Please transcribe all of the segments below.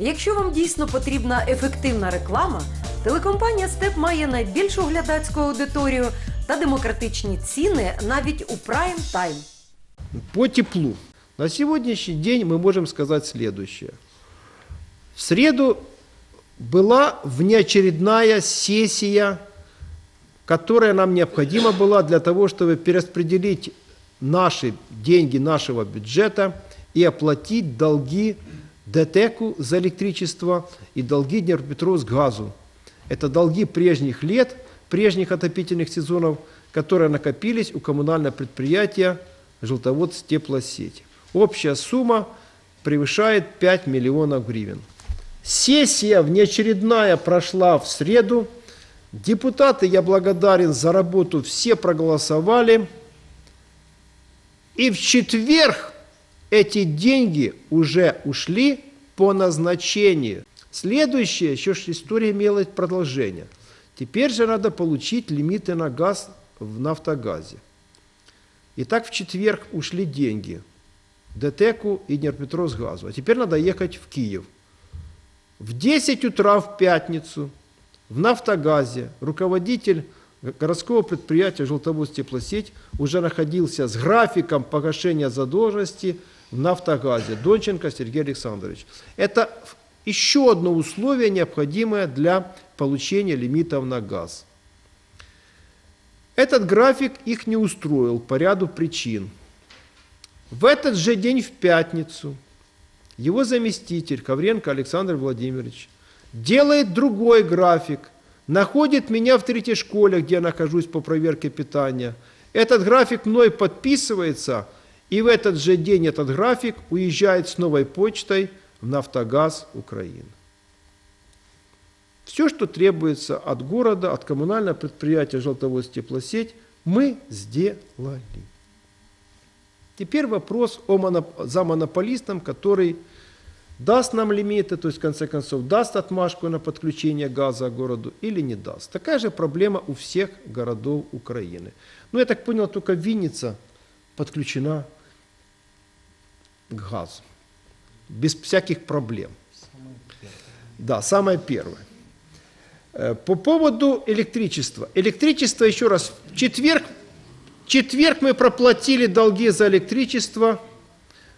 Якщо вам дійсно потрібна ефективна реклама, телекомпанія Степ має найбільшу глядацьку аудиторію та демократичні ціни навіть у прайм тайм. По теплу. На сегодняшний день мы можем сказать следующее. В среду была внеочередная сессия, которая нам необходима была для того, чтобы перераспределить наши деньги нашего бюджета и оплатить долги ДТЭКу за электричество и долги Днепропетровск-газу. Это долги прежних лет, прежних отопительных сезонов, которые накопились у коммунального предприятия «Желтоводс теплосеть». Общая сумма превышает 5 миллионов гривен. Сессия внеочередная прошла в среду. Депутаты, я благодарен за работу, все проголосовали. И в четверг эти деньги уже ушли по назначению. Следующее, еще история имела продолжение. Теперь же надо получить лимиты на газ в «Нафтогазе». Итак, в четверг ушли деньги ДТЭКу и Днепропетровсгазу. А теперь надо ехать в Киев. В 10 утра в пятницу в «Нафтогазе» руководитель городского предприятия «Желтоводс теплосеть» уже находился с графиком погашения задолженности «Нафтогазе» Донченко Сергей Александрович. Это еще одно условие, необходимое для получения лимитов на газ. Этот график их не устроил по ряду причин. В этот же день, в пятницу, его заместитель Ковренко Александр Владимирович делает другой график, находит меня в третьей школе, где я нахожусь по проверке питания. Этот график мной подписывается, и в этот же день этот график уезжает с новой почтой в «Нафтогаз Украины». Все, что требуется от города, от коммунального предприятия «Желтоводс теплосеть», мы сделали. Теперь вопрос о моноп- за монополистом, который даст нам лимиты, то есть в конце концов даст отмашку на подключение газа городу или не даст. Такая же проблема у всех городов Украины. Ну, я так понял, только Винница подключена к газу. Без всяких проблем. Да, самое первое. Э, По поводу электричества. Электричество, еще раз, в четверг, в четверг мы проплатили долги за электричество.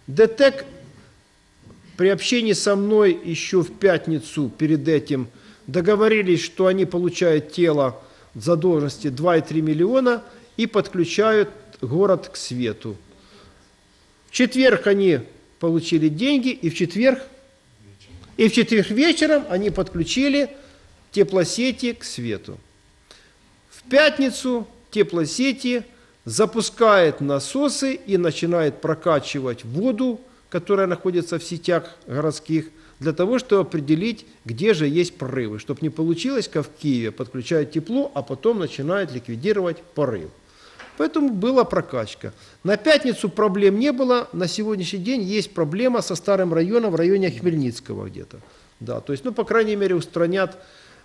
ДТЭК при общении со мной еще в пятницу перед этим договорились, что они получают тело задолженности 2,3 миллиона и подключают город к свету. Четверг они получили деньги, и в четверг, и в четверг вечером они подключили теплосети к свету. В пятницу теплосети запускает насосы и начинает прокачивать воду, которая находится в сетях городских, для того, чтобы определить, где же есть прорывы. Чтобы не получилось, как в Киеве, подключают тепло, а потом начинают ликвидировать порыв. Поэтому была прокачка. На пятницу проблем не было, на сегодняшний день есть проблема со старым районом в районе Хмельницкого где-то. Да, то есть, ну, по крайней мере, устранят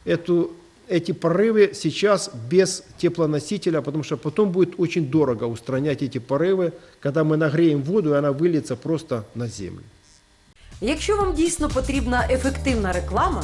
эту, эти порывы сейчас без теплоносителя, потому что потом будет очень дорого устранять эти порывы, когда мы нагреем воду, и она выльется просто на землю. Якщо вам дійсно потрібна ефективна реклама,